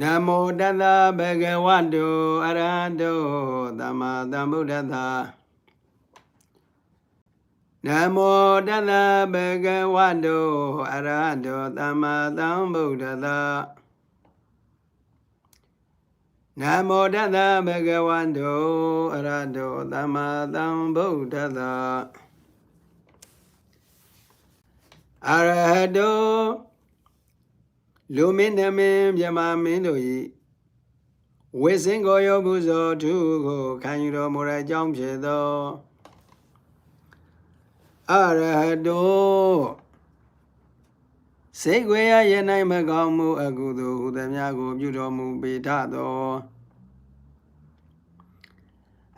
နမောတတဗဂဝတုအရဟတုသမ္မာသမ္ဗုဒ္ဓတ္တနမောတတဗဂဝတုအရဟတုသမ္မာသမ္ဗုဒ္ဓတ္တနမောတတဗဂဝတုအရဟတုသမ္မာသမ္ဗုဒ္ဓတ္တအရဟတု လူမင်းနမင်းမြမမင်းတို့၏ဝိစင်ကိုယောဘုဇောသူကိုခံယူတော်မူတဲ့အကြောင်းဖြစ်သောအရဟတုစေခွေရရနိုင်မကောင်းမှုအကုသိုလ်ဟူသည်များကို ပြုတော်မူပေထသော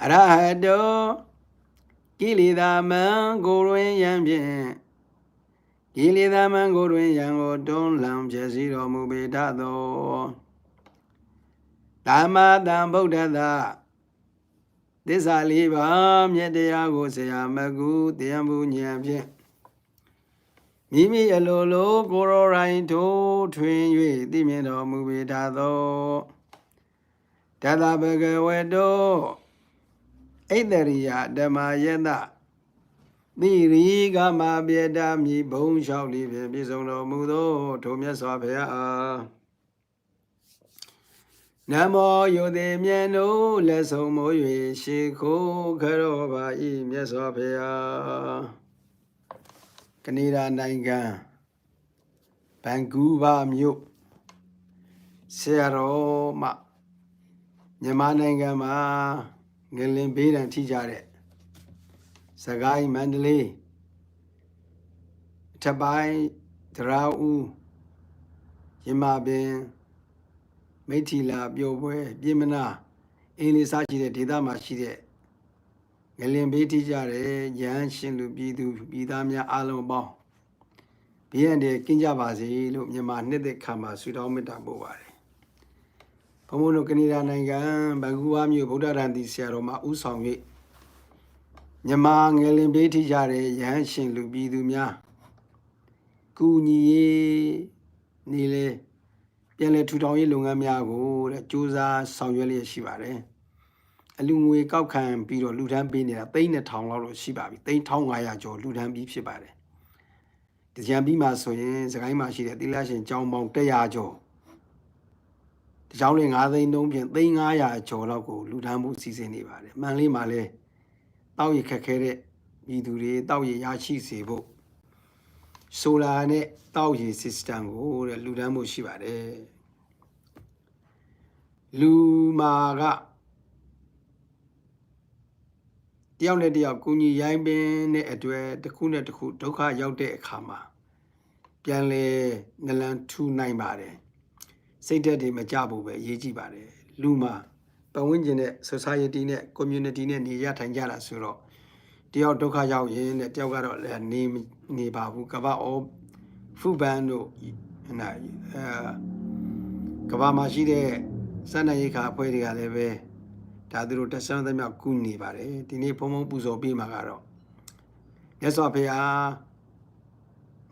အရဟတုကိလေသာမံကိုယ်တွင်ယံဖြင့် ကိလေသာမံကိုယ်တွင်ယံကိုတွန်းလှန်ဖြစ်စီတော်မူပေထသောသမ္မာသမ္ဗုဒ္ဓတ္တသစ္စာလေးပါးမြတ်တရားကိုဆရာမကုတရားမှုဉာဏ်ဖြင့်မိမိအလိုလိုကိုယ်တော်တိုင်ထိုးထွင်း၍သိမြင်တော်မူပေထသောတတဗကဝတောဣတရိယဓမ္မယတ မိရိကမပြေတာမိဘုံလျှောက်လေးဖြင့်ပြည့်စုံတော်မူသောထိုမြတ်စွာဘုရားအားနမောယုတိမြတ်တို့လက်ဆုံးမိုး၍ရှေခိုးခရောပါဤမြတ်စွာဘုရားကနေဒါနိုင်ငံဘန်ကူးဗာမြို့ဆရာတော်မှမြန်မာနိုင်ငံမှာငလင်ဘေးဒဏ်ထိကြတဲ့ စကိုင်းမန္တလေးအထက်ပိုင်းဒရာဦးရမပင်မိထီလာပျော်ပွဲပြည်မနာအင်းလေးစားရှိတဲ့ဒေသမှာရှိတဲ့ငလင်ဘေးထိကြတဲ့ရဟန်းရှင်လူပြည်သူပြည်သားများအားလုံးပေါင်းဘေးရန်တွေကင်းကြပါစေလို့မြန်မာနှစ်သက်ခါမှာဆုတောင်းမေတ္တာပို့ပါတယ်ဘုံဘုံတို့ကနေဒါနိုင်ငံဘန်ကူးဝါမြို့ဗုဒ္ဓရန်တီဆရာတော်မှာဥဆောင်၍ မြန်မာငလင်ဘေးထိကြတဲ့ရဟန်းရှင်လူပြည်သူများကူညီရေးနေလေပြန်လည်ထူထောင်ရေးလုပ်ငန်းများကိုတဲ့စူးစမ်းဆောင်ရွက်လျက်ရှိပါတယ်အလူငွေကောက်ခံပြီးတော့လူထမ်းပေးနေတာ3000လောက်တော့ရှိပါပြီ3500ကျော်လူထမ်းပြီးဖြစ်ပါတယ်တကြံပြီးမှဆိုရင်စကိုင်းမှာရှိတဲ့သီလရှင်ကျောင်းပေါင်း100ကျော်ဒီကျောင်းလေး9သိန်းတုံးဖြင့်3500ကျော်လောက်ကိုလူထမ်းမှုစီစဉ်နေပါတယ်မှန်လေးမှာလဲ တောက်ရခက်ခဲတဲ့ပြည်သူတွေတောက်ရရရှိစေဖို့ဆိုလာနဲ့တောက်ရည် system ကိုတဲ့လူတန်းမှုရှိပါတယ်လူမာကတယောက်နဲ့တယောက်ကုညီရိုင်းပင်တဲ့အတွက်တစ်ခုနဲ့တစ်ခုဒုက္ခရောက်တဲ့အခါမှာပြန်လဲနလန်ထူနိုင်ပါတယ်စိတ်ဓာတ်တွေမကြဘူးပဲအရေးကြီးပါတယ်လူမှာ ပတ်ဝန်းကျင်နဲ့ society နဲ့ community နဲ့နေရထိုင်ကြတာဆိုတော့တယောက်ဒုက္ခရောက်ရင်တဲ့တယောက်ကတော့လည်းနေနေပါဘူးကမ္ဘာအောဖူဘန်တို့ဟနာအဲကမ္ဘာမှာရှိတဲ့စန္ဒရိခါအဖွဲ့တွေကလည်းပဲဒါသူတို့တက်ဆန်းသမျှကုနေပါတယ်ဒီနေ့ဘုံဘုံပူဇော်ပြီးမှာကတော့မြတ်စွာဘုရား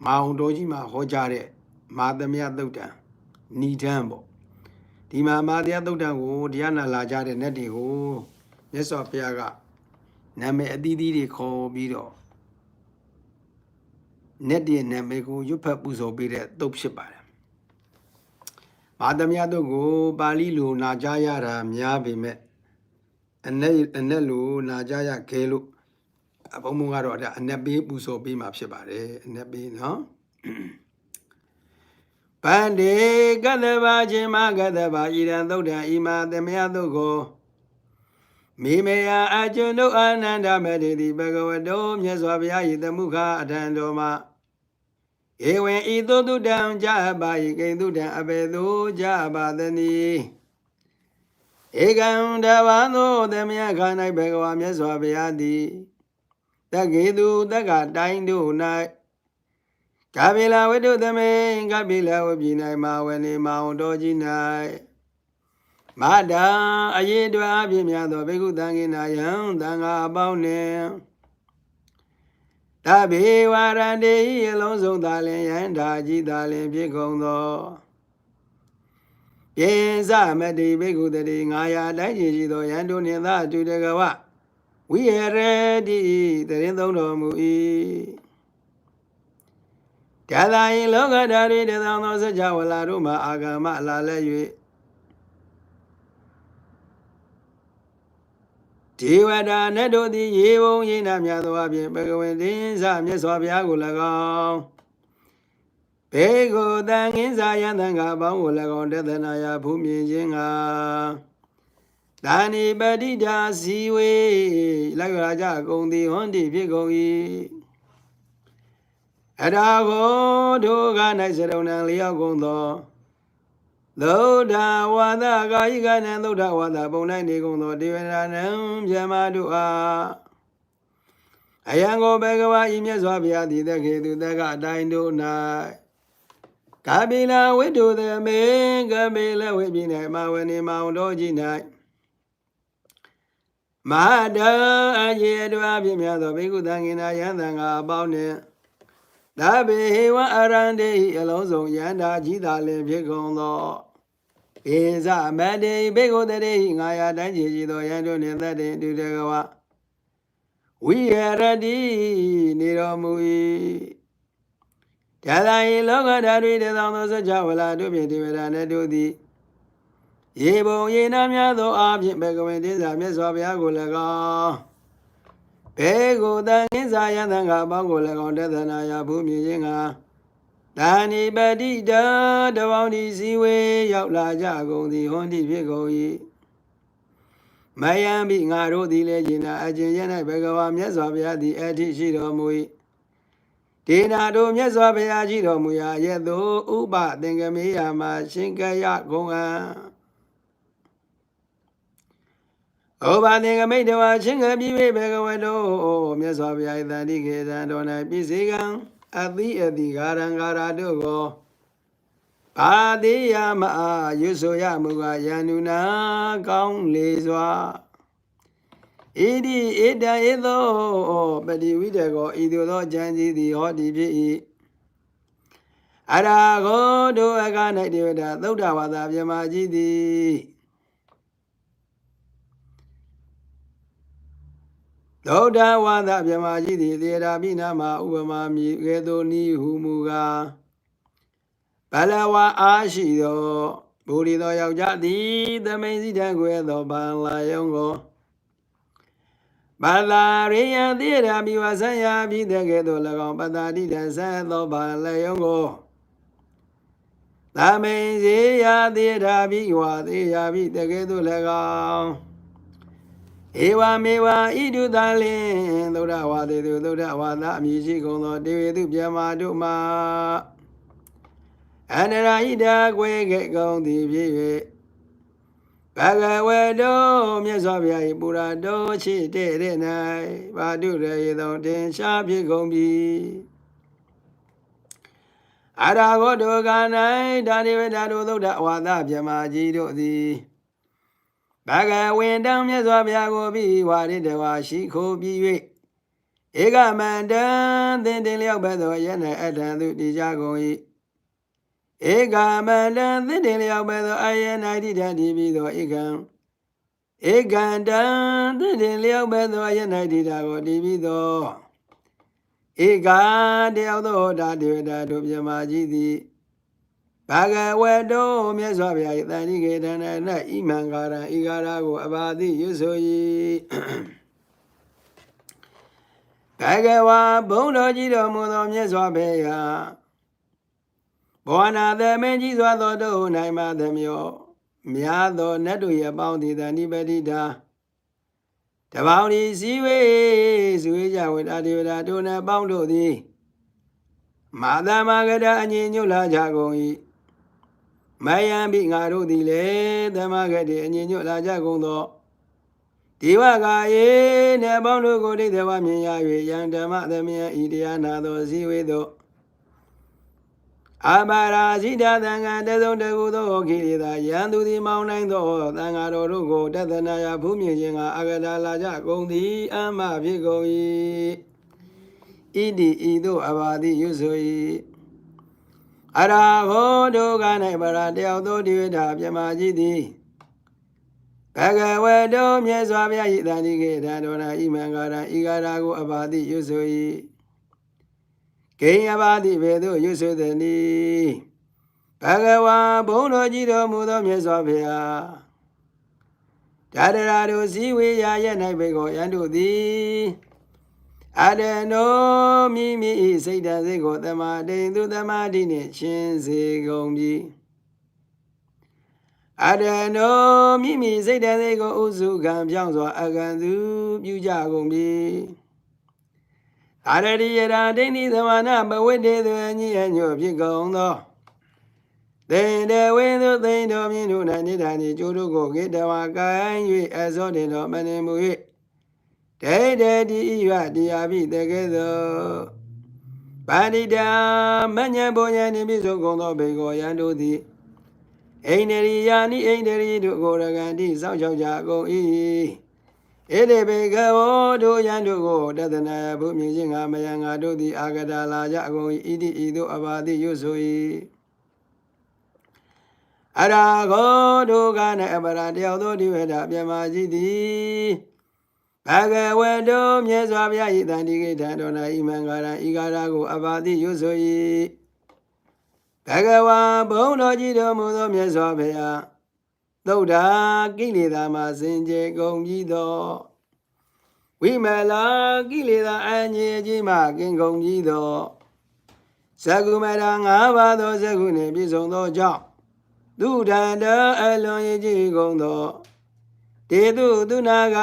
မအောင်တော်ကြီးမှာဟောကြားတဲ့မာသမယသုတ်တံဏိဒံပေါ့ ဒီမှာမာတရားသုတ်တံကိုတရားနာလာကြတဲ့နတ်တွေကိုမြတ်စွာဘုရားကနာမည်အသီးသီးတွေခေါ်ပြီးတော့နတ်တွေနာမည်ကိုရွတ်ဖတ်ပူဇော်ပေးတဲ့သုတ်ဖြစ်ပါတယ်မာသမယတို့ကို ပါဠိလိုနာကြားရတာများပေမဲ့အနက်အနက်လိုနာကြားရခဲလို့ဘုံဘုံကတော့အနက်ပေးပူဇော်ပေးမှာဖြစ်ပါတယ်အနက်ပေးနော် ဗန္ဒေကတ္တဗာခြင်းမကတ္တဗာဣရံသုတ်တံဣမာသမယသုတ်ကိုမိမေယအကျွန်ုပ်အာနန္ဒမတေတိဘဂဝတောမြတ်စွာဘုရား၏သမုခအထံတော်မှာဧဝံဤသို့တုတံကြပါ၏ကိတုတံအဘေသူကြပါသနီဧကံတဘာသောသမယခ၌ဘဂဝါမြတ်စွာဘုရားသည်တကေသူတက္ကတိုင်းတို့၌ ကပိလဝိတုသမေကပိလဝပြည်၌မာဝနေမောင်တော်ကြီး၌မတာအရေးတွားအပြည့်များသောဘေကုသံဃိနာယံသံဃာအပေါင်းနှင့်တဘေဝရန္တေအလုံးစုံသာလင်ယန္တာကြီးသာလင်ဖြစ်ကုန်သောပြေစမတိဘိက္ခုတတိ900တိုင်းကြီးရှိသောယန္တုနှင့်သာအတူတကဝဝိရတိတရင်သုံးတော်မူ၏ ဒါသာယင်လောကဓာရီတသောသောစကြဝဠာတို့မှာအာဂမလာလဲ၍ဒေဝတာနတ်တို့သည်ရေဘုံရိနာများသောအပြင်ဘဂဝေတင်းစမြတ်စွာဘုရားကို၎င်းဘေကိုတန်ငင်းစာယန္တန်ကအပေါင်းကို၎င်းတသနာယဖူးမြင်ခြင်းကဒါနိပတိတာစီဝေလိုက်ရကြကုန်သည်ဟွန်တိဖြစ်ကုန်၏ အရာကိုတို့က၌စရုံနံလျောက်ကုန်သောသုဒ္ဓဝါဒကာယိကနံသုဒ္ဓဝါဒပုံ၌နေကုန်သောဒေဝရဏံမြမတို့အားအယံကိုဘေကဝါဤမြတ်စွာဘုရားသည်တခေသူတကအတိုင်းတို့၌ကာပိလဝိတုသမေကပိလဝိပိ၌မဝနေမောင်တော်ကြီး၌မဟာတအယေတွာပြမြတ်သောဘေကုသံငင်နာယန္တံကအပေါင်းနှင့် ဒါဘေဟေဝအရန္တေအလုံးစုံယန္တာကြီးသာလင်ဖြစ်ကုန်သောဧဇမတေဘေကုတရေငါယာတိုင်းကြီးသောယန္တုနှင့်တတ်တေတူတကဝဝိရတိနေတော်မူ၏ဒါသာယလောကဓာရီတေသောသောစကြဝဠာတို့ဖြင့်ဒေဝရနှင့်တို့သည်ရေဘုံရေနာများသောအဖြစ်ဘေကဝင်တင်းစာမြတ်စွာဘုရားကို၎င်း ဘေကိုတန်ငင်းစာယန္တံကအပေါင်းကို၎င်းတသနာယဘူးမြင်ခြင်းကဒါနိပတိတတပေါင်းဒီစည်းဝေးရောက်လာကြကုန်သည်ဟွန်တိဖြစ်ကုန်၏မယံမိငါတို့သည်လည်းရှင်နာအကျဉ်ရ၌ဘဂဝါမြတ်စွာဘုရားသည်အဋ္ဌိရှိတော်မူ၏ဒေနာတို့မြတ်စွာဘုရားရှိတော်မူရာရဲ့သို့ဥပသင်္ကမေယမှာရှင်ကရဂုံအံ ဩဘာသင်္ကမိတ်တဝါချင်းကပြီးဝေဘဂဝတောမြတ်စွာဘုရား၏တန်တိခေတံတော်၌ပြည့်စေကံအတိအတိဂါရံဂါရာတို့ကိုဘာတိယမအားရွဆိုရမူကားယန္နုနာကောင်းလေစွာဣတိဧတဧသောပတိဝိတကောဤသို့သောဉာဏ်ကြီးသည်ဟောဒီဖြစ်၏အရာကိုတို့အက၌ဒေဝတာသုဒ္ဓဝါဒမြမကြီးသည် သုဒ္ဓဝါဒမြမကြီးသည်သေရာပိနာမှာဥပမာမြည်ကဲ့သို့နီးဟုမူကားဘလဝါအားရှိသောဘူရီသောယောက်ျားသည်သမိန်စီတံခွဲသောဗန္လာယုံကိုဘာလာရိယသေရာမိဝဆံယာပြီးတဲ့ကဲ့သို့၎င်းပတ္တာတိတံဆံသောဗန္လယုံကိုသမိန်စီယာသေရာပြီးဝါသေရာပြီးတဲ့ကဲ့သို့၎င်း ဧဝမေဝဣတုတလင်သုဒ္ဓဝါသေသူသုဒ္ဓဝါဒအမည်ရှိကုန်သောတေဝေသူပြမတို့မှာအန္တရာဣတာကွေကဲ့ကောင်းသည်ဖြစ်၍ဘဂဝေတောမြတ်စွာဘုရား၏ပူရာတော်ရှိတဲ့တဲ့၌ဘာတုရေသောတင်ရှားဖြစ်ကုန်ပြီအရာဂောတောက၌ဒါနိဝေဒတို့သုဒ္ဓဝါဒပြမကြီးတို့သည် ဘဂဝေတံမြတ်စွာဘုရားကိုပြီးဝါရိတဝါရှိခိုးပြီး၍ဧကမန္တံသင်တင်လျောက်ဘသောယနေ့အထံသို့တည်ကြကုန်၏ဧကမန္တံသင်တင်လျောက်ဘသောအယနာတိတံတည်ပြီးသောဧကံဧကန္တံသင်တင်လျောက်ဘသောအယနာတိတာကိုတည်ပြီးသောဧကတယောက်သောဒါဒေဝတာတို့မြမကြီးသည် ဘာဂဝတောမြတ်စွာဘုရား၏တန်တိကေတနာ၌ဣမံကာရံဤကာရကိုအဘာတိရွဆို၏ဘာဂဝါဘုံတော်ကြီးတော်မူသောမြတ်စွာဘုရားဘောနာသမင်းကြီးစွာသောတို့၌မှသမျောများသောနတ်တို့၏အပေါင်းသည်တဏိပတိတာတပေါင်းဒီစည်းဝေးဇွေးကြဝေတာဒေဝတာတို့နှင့်ပေါင်းတို့သည်မာသမဂဒအငြိညွတ်လာကြကုန်၏ မယံပိငါတို့သည်လည်းသမဂတိအငြိညွတ်လာကြကုန်သောဒီဝကာယေနေပေါင်းတို့ကိုဒိဋ္ဌဝမြင်ရ၍ယံဓမ္မသမယဤတရားနာသောဇီဝေသောအပါရာဇိတသံဃာတသုံးတကူသောခိရိတာယံသူသည်မောင်းနိုင်သောသံဃာတော်တို့ကိုတသနာယဖူးမြင်ခြင်းကအဂဒလာကြကုန်သည်အမဖြစ်ကုန်၏ဣတိဤသို့အဘာတိရွဆို၏ အရာဟောဒုက္ခ၌ပရာတယောက်သောဒီဝိတာပြမကြီးသည်ဘဂဝတောမြတ်စွာဘုရားဤတန်ဒီကေတံတော်နာဤမံကာရဤကာရကိုအဘာတိရွဆို၏ဂိယဘာတိဘေသို့ရွဆိုသည်နိဘဂဝါဘုန်းတော်ကြီးတော်မူသောမြတ်စွာဘုရားဒါဒရာတို့စည်းဝေးရာရဲ့၌ဘေကိုယန္တုသည် အရနောမိမိဤစိတ်တစိတ်ကိုတမတိန်သူတမတိနှင့်ရှင်စေကုန်ပြီအရနောမိမိစိတ်တစိတ်ကိုဥစုခံပြောင်းစွာ အကံသူပြုကြကုန်ပြီအာရရိယရာဒိဋ္ဌိသမဏဘဝိတေသွေညိယညို့ဖြစ်ကုန်သောသေတဝိသုသိန်တော်မြင့်တို့၌နိဒာနိကျိုးတို့ကိုကေတဝါကိုင်း၍အစောတင်တော်မနေမူ၍ ဒိဋ္ဌိတိဤရတရားပိတကဲ့သို့ပါဏိတာမညံဘောညံနိမိဆိုကုန်သောဘေကောယံတို့သည်အိန္ဒရိယာနိအိန္ဒရိတို့ကိုရကံတိစောင့်ရှောက်ကြကုန်၏ဧတေဘေကဝောတို့ယံတို့ကိုတသနာဘုမြင်ခြင်းငါမယံငါတို့သည်အာဂတာလာကြအကုန်၏ဣတိဤသို့အဘာတိရွဆို၏အရာဂောဒုက္ခ၌အပရာတယောက်သောဒီဝေဒပြမကြီးသည် ဘဂဝတောမြတ်စွာဘုရားဤတန်တိကိတံတော်၌ဤမံကာရဤကာရကိုအဘာတိရွဆို၏ဘဂဝါဘုန်းတော်ကြီးတော်မူသောမြတ်စွာဘုရားသုဒ္ဓကိလေသာမှစင်ကြယ်ကုန်ပြီးသောဝိမလာကိလေသာအငြိကြီးမှကင်းကုန်ပြီးသောသကုမရ၅ပါးသောသကုနှင့်ပြည့်စုံသောကြောင့်သူတန်တအလွန်ရည်ကြည်ကုန်သော တေတုသူနာက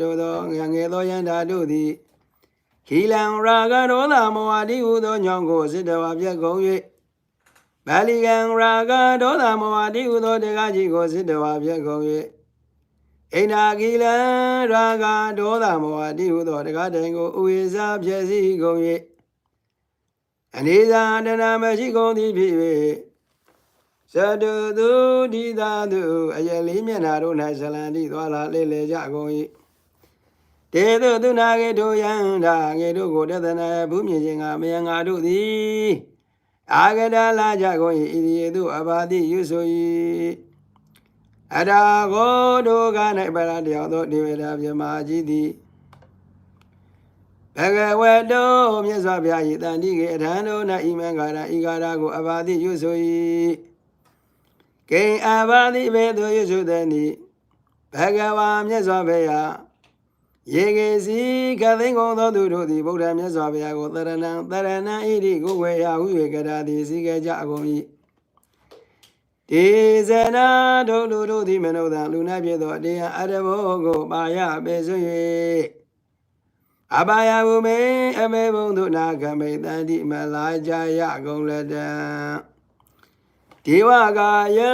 တို့သောငငယ်သောယန္တာတို့သည်ခီလံရာဂဒေါသမောဟတိဟုသောညောင်းကိုစစ်တော်ပြတ်ကုန်၍ပါဠိကံရာဂဒေါသမောဟတိဟုသောတရားကြီးကိုစစ်တော်ပြတ်ကုန်၍အိနာခီလံရာဂဒေါသမောဟတိဟုသောတရားတိုင်ကိုဥဝေစာဖြစ်စီကုန်၍အနေသာတဏမရှိကုန်သည်ဖြစ်၍ ဇတုသူဒီသာသူအယလေးမျက်နာတို့၌ဇလံတိသွားလာလေလေကြကုန်၏တေတုသူနာကေတို့ယန္တာငေတို့ကိုတသနာဘုမြင်ခြင်းကမယံငါတို့သည်အာဂဒလာကြကုန်၏ဣတိယေတုအဘာတိရွဆို၏အရာကိုတို့က၌ပရတယောက်သောဒေဝတာမြမကြီးသည်ဘဂဝတောမြတ်စွာဘုရား၏တန်တိကေအထံတို့၌ဣမံကာရဤကာရကိုအဘာတိရွဆို၏ ကိအဘာတိဘေသူရွဆိုသည်နိဘဂဝါမြတ်စွာဘုရားယေကေစီခသိင်ကုန်သောသူတို့သည်ဗုဒ္ဓမြတ်စွာဘုရားကိုတရဏံတရဏံဣတိကိုဝေယဟု၍ကရာသည်စီကကြအကုန်၏ဒေဇနာတို့လူတို့သည်မနုဿံလူနာဖြစ်သောတရားအရဘောကိုပါရပေဆွ၍အဘာယဝုမေအမေဘုံတို့နာခမိတန်တိမလာကြရကုန်လက်တံ ဒေဝကာယံ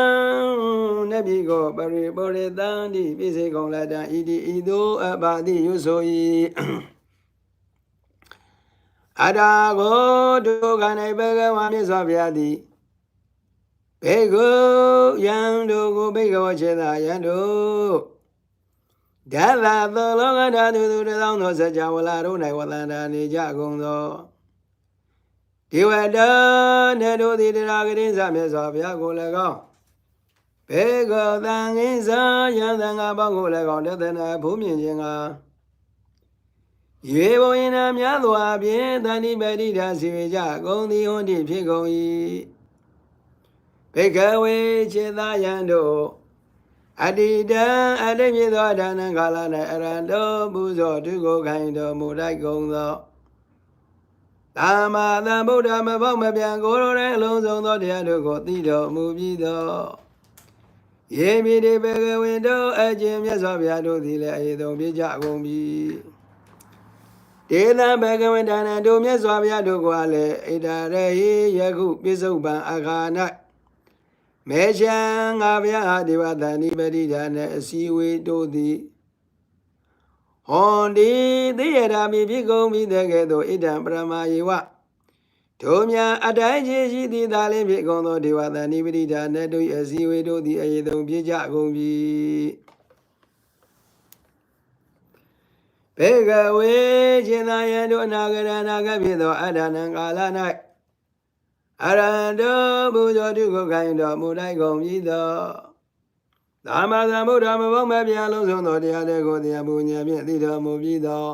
နဗိကောပရိပောရတံတိပိစေကုန်လက်တံဣတိဤသို့အပါတိရွဆို၏အတာကိုဒုက္ခ၌ဘဂဝါမြတ်စွာဘုရားသည်ဘေကုယံတို့ကိုဘေကဝချေသာယံတို့ဓာလာသောလောကဓာတုသူတသောသောစကြဝဠာတို့၌ဝတန္တာနေကြကုန်သော ဒေဝတာနေတို့သည်တရားကရင်စမြတ်စွာဘုရားကိုလည်းကောင်းဘေကောသံငင်းစာယံသံဃာပေါင်းကိုလည်းကောင်းတသနာဘုမြင်ခြင်းကရေဘုံရင်နာများစွာဖြင့်တဏိပတိဓာစီဝေကြဂုံသည်ဟွန်တိဖြစ်ကုန်၏ဘေကဝေခြေသာယံတို့အတ္တိတံအတ္တိမြေသောဒါနံကာလ၌အရန္တောပူဇော်တုကိုခိုင်တော်မူလိုက်ကုန်သော သာမသံဗုဒ္ဓမဘောက်မပြန်ကိုယ်တော်ရဲ့အလုံးစုံသောတရားတို့ကိုသိတော်မူပြီးသောယေမိတိဘေကဝေတို့အကျင့်မြတ်စွာဘုရားတို့သည်လည်းအယေသုံးပြကြကုန်ပြီဒေသဘေကဝေဒါနတို့မြတ်စွာဘုရားတို့ကလည်းဣဒရေယခုပိစုပံအခါ၌မေချံငါဗျာဒေဝတန်ဒီပရိဒါနဲ့အစည်းဝေးတို့သည် ဟွန်ဒီသိရတာမိဖြစ်ကုန်ပြီတဲ့ကဲ့သို့ဣဒံပရမယေဝတို့များအတိုင်းချင်းရှိသည်သာလင်းဖြစ်ကုန်သောဒေဝတန်ဒီပရိဒါနဲ့တို့၏အစည်းဝေးတို့သည်အယေတုံပြကြကုန်ပြီဘေကဝေရှင်သာယံတို့အနာဂရနာကဖြစ်သောအဒ္ဒနံကာလ၌အရဟံတောဘုဇောတုကိုခိုင်တော်မူလိုက်ကုန်ပြီသော သမ္မာသမ္ဗုဒ္ဓမဘုံမပြလုံးစုံသောတရားတွေကိုတရားပူညာဖြင့်သိတော်မူပြီးသော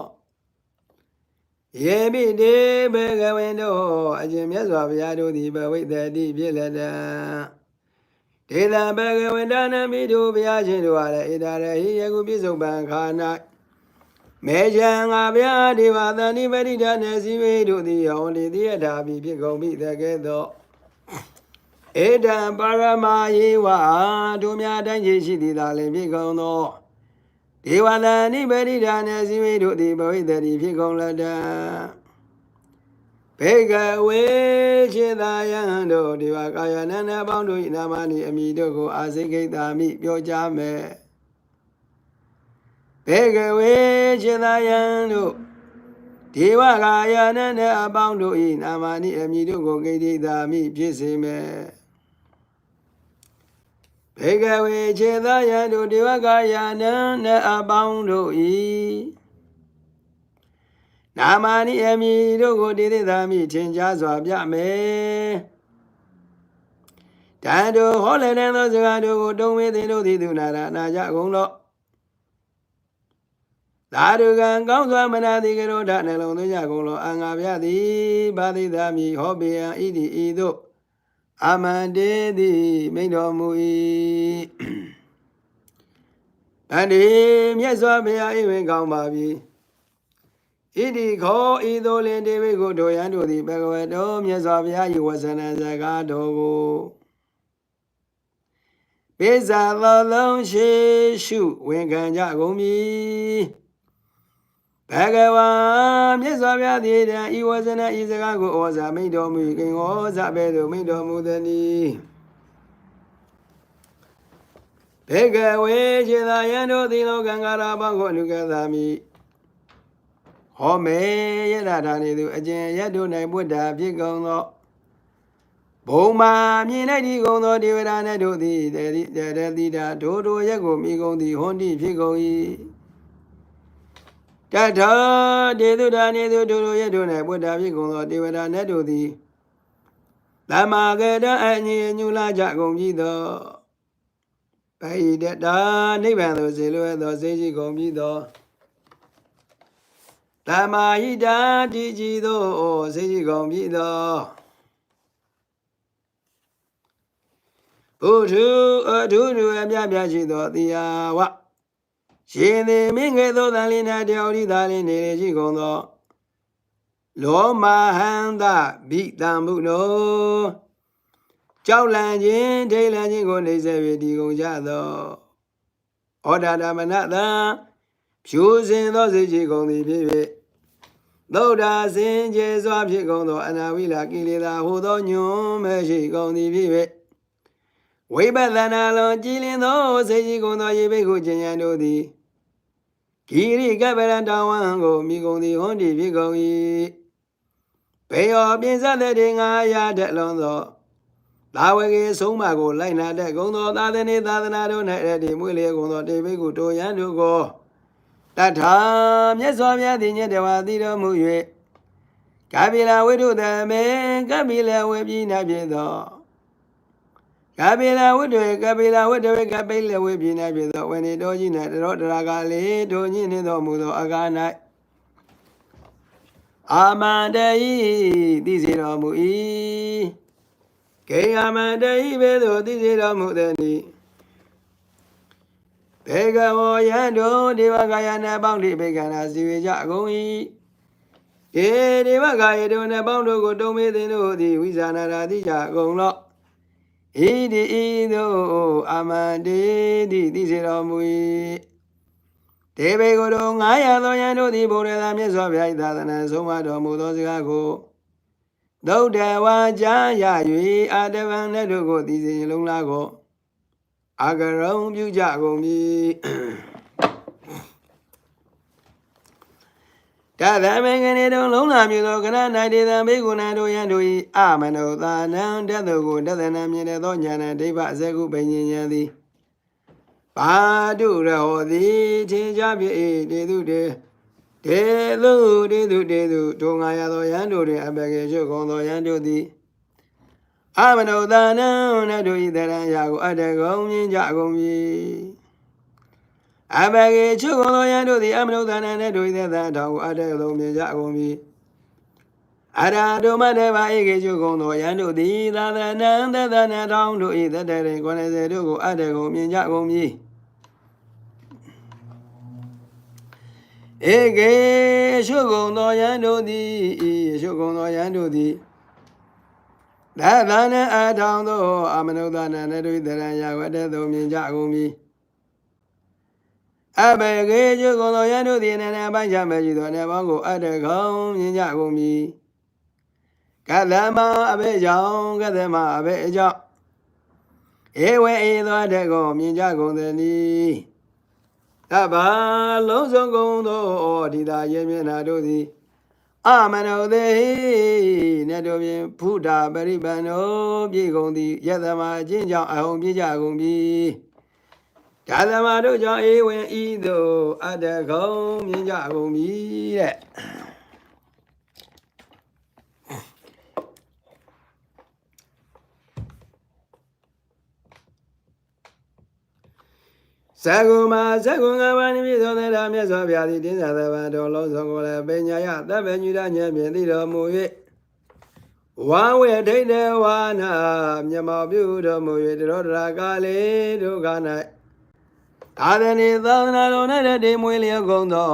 ယေပိတေဘေကဝင်းတို့အရှင်မြတ်စွာဘုရားတို့သည်ဘဝိတ္တိဖြစ်လက်တံဒေသဘေကဝန္တနာမိတို့ဘုရားရှင်တို့အားလည်းဣဒရဟိယကုပြစ္ဆုတ်ပံခါ၌မေချံငါဗျာဒေဝသန္တိပရိဒနေစီဝေတို့သည်ဟောဒီတိယတာပြီဖြစ်ကုန်ပြီတကဲ့သို့ ဧတံပါရမယေဝတို့များတိုင်းရှိရှိသည်သာလင်ဖြစ်ကုန်သောဒေဝသန္တိပရိဒနေစီဝေတို့သည်ဘဝိတ္တိဖြစ်ကုန်လက်တံဘေကဝေခြေသာယံတို့ဒီဝကာယနန္ဒအပေါင်းတို့၏နာမနိအမိတို့ကိုအာစိကိတာမိပြောကြမယ်ဘေကဝေခြေသာယံတို့ဒီဝကာယနန္ဒအပေါင်းတို့၏နာမနိအမိတို့ကိုဂိတိတာမိဖြစ်စေမယ် ဘေကဝေခြေသာယံတို့ဒီဝကာယနန္ဒအပေါင်းတို့၏နာမနိအမိတို့ကိုတိတိသာမိထင်ရှားစွာပြမယ်တန်တို့ဟောလည်းတဲ့သောစကားတို့ကိုတုံးဝေးသည်တို့သည်သူနာရနာကြကုန်တော့သာဓုကံကောင်းစွာမနာတိကရောဓနှလုံးသွင်းကြကုန်လောအင်္ဂါပြသည်ဘာတိသာမိဟောပေယံဣတိဤသို့ အမန္တေတိမိန်တော်မူ၏အန္တိမြတ်စွာဘုရားဣဝင်ကောင်းပါပြီဣတိခောဤသို့လင်ဒေဝိကိုတို့ရန်တို့သည်ဘဂဝတောမြတ်စွာဘုရား၏ဝဆနစကားတော်ကိုပိဇာသောလုံးရှိရှုဝင်ခံကြကုန်ပြီ ဘဂဝါမြတ်စွာဘုရားသည်တံဤဝဇနဤစကားကိုဩဇာမိန့်တော်မူကိင်ဩဇာပဲ့သို့မိန့်တော်မူသည်ဘေကဝေခြေသာယံတို့သည်လောကံကာရဘောကိုအနုကသာမိဟောမေယရထာနေသူအကျင့်ရတ်တို့၌ဘုဒ္ဓဖြစ်ကုန်သောဘုံမာမြင်၌ဒီကုန်သောဒေဝရာနှင့်တို့သည်တတိတတိတာဒိုဒိုရက်ကိုမိကုန်သည်ဟွန်တိဖြစ်ကုန်၏ တထာဒေသူဒာနေသူဒိုဒိုရက်တို့၌ဘုဒ္ဓဖြစ်ကုန်သောဒေဝရာနှင့်တို့သည်သမ္မာကတအညင်ညူလာကြကုန်ပြီသောဗိဒတာနိဗ္ဗာန်သို့စေလွဲသောစေရှိကုန်ပြီသောတမာဟိတာတိကြည်သောစေရှိကုန်ပြီသောဘုထုအထုထုအမြပြရှိသောတရားဝ ရှင်သည်မင်းငယ်သောတန်လင်းနာတယောက်ဤသာလင်းနေရှိကုန်သောလောမဟန္တဘိတံဘုနောကြောက်လန့်ခြင်းထိတ်လန့်ခြင်းကိုနေစေ၍ဒီကုန်ကြသောဩဒါဒမနတံဖြူစင်သောစေရှိကုန်သည်ဖြစ်၍သုဒ္ဓစင်ကျေစွာဖြစ်ကုန်သော အနာဝိလာကိလေသာဟူသောညွန်မရှိကုန်သည်ဖြစ်၍ဝိပဿနာလုံးကြည်လင်သောစေရှိကုန်သောယေဘိခုကျင်ယံတို့သည် ဂိရိကပရံတဝံကိုမိကုန်သည်ဟွန်ဒီဖြစ်ကုန်၏ဘေယောပြင်စတဲ့ငါရတဲ့လွန်သောလာဝကေဆုံးမကိုလိုက်နာတဲ့ဂုံသောသာသနေသာသနာတို့၌အဲ့ဒီမွေလေဂုံသောတေဘိကုတိုယံတို့ကိုတထာမြတ်စွာဘုရားသည်ညတဝါသိတော်မူ၍ကပိလဝိတုတမေကပိလဝေပြည်နာဖြစ်သော ကပိလဝိတုကပိလဝိတုကပိလဝေပြည်နာဖြစ်သောဝေနေတော်ကြီး၌တရောတရာကလေးတို့ညင်းနေတော်မူသောအကား၌အာမန္တယိသိစေတော်မူ၏ကေအာမန္တယိဘေသောသိစေတော်မူသည်ဘေကဝောယံတို့ဒေဝကာယနပေါင်းတိဘေကနာစီဝေကြအကုန်၏ေဒေဝကာယေတို့နှပေါင်းတို့ကိုတုံးမေးသည်တို့သည်ဝိဇာနာရာတိကြအကုန်လော့ ဣတိဤသို့အာမန္တေတိသိစေတော်မူ၏ဒေဘေကိုတို့900သောယံတို့သည်ဘုရားသာမြတ်စွာဘုရား၏သာသနာဆုံးမတော်မူသောစကားကိုသုဒ္ဓဝါကြားရ၍အာတဝံနဲ့တို့ကိုသိစေလုံးလားကိုအကရုံပြုကြကုန် ပြီတသမင်ကနေတုံလုံးလာမြူသောကရဏဒေသဘေကုဏတို့ယံတို့၏အမနောသာနံတတ်သူကိုတသနာမြင်သောညာဏဒိဗ္ဗအစကုပင်ဉ္ဉံသည်ဘာတုရဟောသည်ထင်ကြပြီတေသူတေတေသူတေသူတေသူဒုံငါရသောယံတို့တွင်အပကေချုပ်ကုန်သောယံတို့သည်အာမနုဿာနံနတ်တို့ဤတရံရာကိုအတကုံမြင်ကြကုန်ပြီ အဘဂေချုပ်ကုန်သောယံတို့သည်အမနုဿာနံနတ်တို့ဤတရံတော်ကိုအတကုံမြင်ကြကုန်ပြီအရာတို့မတေဘာဧကေချုပ်ကုန်သောယံတို့သည်သာသနံသတ္တနထောင်းတို့ဤတတရင်90တို့ကိုအတကုံမြင်ကြကုန်ပြီဧကေရှုကုံသောယံတို့သည်ရှုကုံသောယံတို့သည်သာသနာအထောင်သောအမနုဿာနနတုတရံယဝတ္တသုမြင်ကြကုန်ပြီ အဘေကေရှုကုံသောယံတို့သည်နနပိုင်းချမရှိသောနေပေါင်းကိုအတကုံမြင်ကြကုန်ပြီကသမအဘေကြောင့်ကသမအဘေအကြောင့်ဧဝေဧသောတကောမြင်ကြကုန်သည်တဘာလုံးစုံကုန်သောဒီသာယေမျက်နာတို့သည်အမနောသေနတ်တို့ဖြင့်ဖုဒ္ဓပရိပန္နောပြေကုန်သည်ယသမာအချင်းကြောင့်အဟုံပြေကြကုန်ပြီ ဒါသမတို့ကြောင့်အေဝံဤသို့အတ္တကုံမြင်ကြကုန်ပြီတဲ့သကုမာသကုငါဝနိမိသောသေတာမြတ်စွာဘုရားသည်တင်းစာသဗ္ဗတော်လုံးစုံကိုလည်းပညာယသဗ္ဗညုဒဉာဏ်ဖြင့်သိတော်မူ၍ဝါဝေဒိဋ္ဌဝါနာမြတ်မောပြုတော်မူ၍တရောတရာကာလေဒုက္ခ၌ သာသနေသာသနာတော်၌တည်မွေလျက်ကုန်သော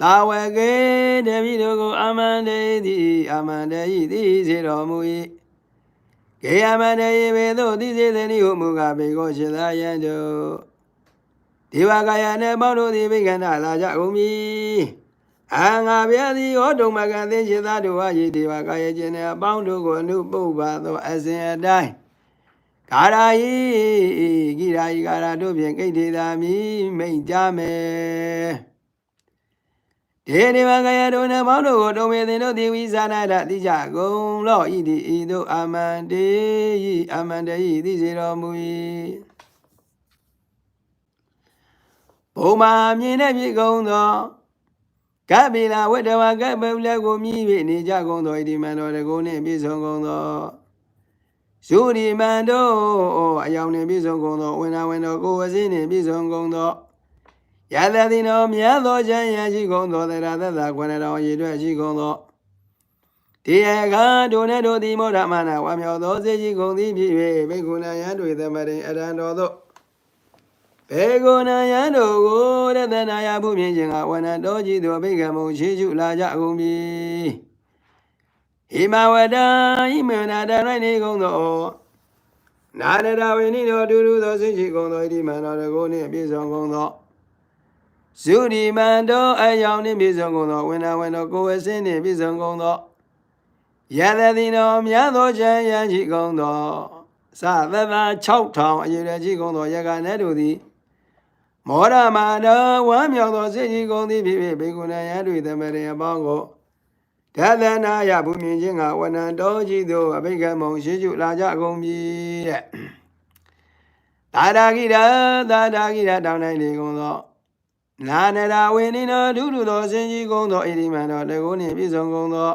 သာဝကေတပိတို့ကိုအမန္တေတိအမန္တေဤသိစေတော်မူ၏ကေယမန္တေဘေသို့သိစေသည်နိဟုမူကားဘေကိုရှင်သာယံတို့ဒေဝကာယနှင့်ပေါင်းတို့သည်ဘိက္ခန္တလာကြကုန်မည်အာငါဗျာသည်ဟောတုံမကံသင်ရှင်သာတို့ဟာယေဒေဝကာယခြင်းနှင့်အပေါင်းတို့ကိုအနုပုပ္ပါသောအစဉ်အတိုင်း ကာရာယီဂိရာယီကာရာတို့ဖြင့်ကိဋ္ဌေသာမိမိတ်ကြမယ်ဒေဒီဝကယတို့နှင့်ပေါင်းတို့ကိုတုံမေသင်တို့သည်ဝိဇာနာဒတိကြကုန်လောဤသည်ဤသို့အာမန္တေယအာမန္တေယသိစေတော်မူ၏ဘုံမာမြင်တဲ့ပြေကုန်သောကဗ္ဗေလာဝတ္တဝကဗ္ဗုလကိုမြည်၍နေကြကုန်သောဣတိမန္တောတကုနှင့်ပြည့်စုံကုန်သော ဇုရိမန္တောအယောင်နှင့်ပြည့်စုံကုန်သောဝိနာဝိနောကိုဝစီနှင့်ပြည့်စုံကုန်သောယသတိနောမြတ်သောချမ်းရရှိကုန်သောသရသတ္တခွဏတော်ရည်တွေ့ရှိကုန်သောဒီအကဒုနေတို့သည်မောဓမနာဝါမြောသောစေရှိကုန်သည်ဖြစ်၍ဘိက္ခုနာယံတွေသမရိအရံတော်သို့ဘေကုဏယံတို့ကိုရတနာယဘုမြင်ခြင်းကဝဏတော်ကြီးသူအဘိကမုံရှိစုလာကြကုန်ပြီ ဟိမဝဒဟိမနာတရိုင်းနေကုန်သောနာရတဝိနိတော်ဒုရုသောစိရှိကုန်သောဣတိမန္တော်ကိုနှင့်ပြည့်စုံကုန်သောဇုရိမန္တောအယောင်နှင့်ပြည့်စုံကုန်သောဝိနာဝိနောကိုယ်ဝဆင်းနှင့်ပြည့်စုံကုန်သောယသတိတော်မြတ်သောချမ်းရရှိကုန်သောသသသာ6000အရေရရှိကုန်သောယကနဲ့တို့သည်မောရမာနဝမ်းမြောက်သောစိတ်ကြီးကုန်သည်ဖြစ်ဖြစ်ဘေကုဏယံတွေသမရေအပေါင်းကို ဒသနာယဘုမြင်ခြင်းကဝနံတော်ကြီးသို့အဘိကမုံရှိကျလာကြကုန်ပြီတဲ့သာဒဂိရသာဒဂိရတောင်းနိုင်လေကုန်သောနာနရာဝိနိနောဒုဒုသောစင်ကြီးကုန်သောဣတိမန္တောတကုနှင့်ပြည့်စုံကုန်သော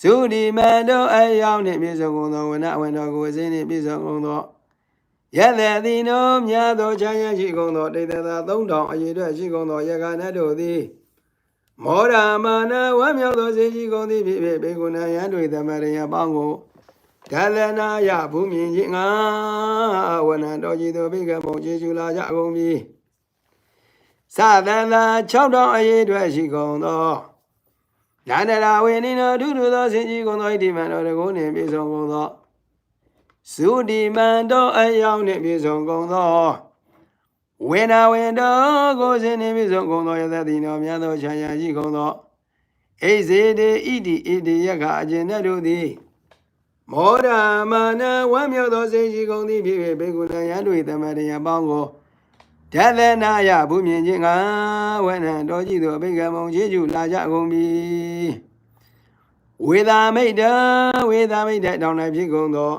သုဒီမန္တောအယောင်နှင့်ပြည့်စုံကုန်သောဝနဝန္တောကိုအစင်းနှင့်ပြည့်စုံကုန်သောယသေတိနောမြတ်သောချမ်းရရှိကုန်သောတိတ္တသာ3000အရေအတွက်ရှိကုန်သောယကနတ်တို့သည် မောရမာနဝမ်းမြောက်သောစေရှိကုန်သည်ဖြစ်ဖြစ်ဘေကုဏယံတွေသမရယပေါင်းကိုဒလနာယဘုမြင်ခြင်းငါဝနံတော်ကြီးသောဘိကမောကျေကျူလာကြကုန်ပြီသသန္တာ6000အရေအတွက်ရှိကုန်သောနာန္ဒရာဝေနိနောဒုဒုသောစင်ကြီးကုန်သောဣတိမံတော်တကုနှင့်ပြည့်စုံကုန်သောသုတိမန္တောအယောင်နှင့်ပြည့်စုံကုန်သော ဝေနာဝေတောကိုစင်နှင့်ပြည့်စုံကုန်သောယသတိနောမြတ်သောခြာရာရှိကုန်သောအိဇေတေဣတိဣတိယကအကျဉ်တတို့သည်မောရမာနဝမ်းမြောက်သောစိတ်ရှိကုန်သည်ဖြစ်၍ဘေကုဏယံတို့၏တမန်တရားပေါင်းကိုဒသနာယဘုမြင်ခြင်းကဝဏံတော်ကြည့်သောအဘိကမုံခြေကျူလာကြကုန်ပြီဝေသာမိတ်တဝေသာမိတ်တတောင်း၌ဖြစ်ကုန်သော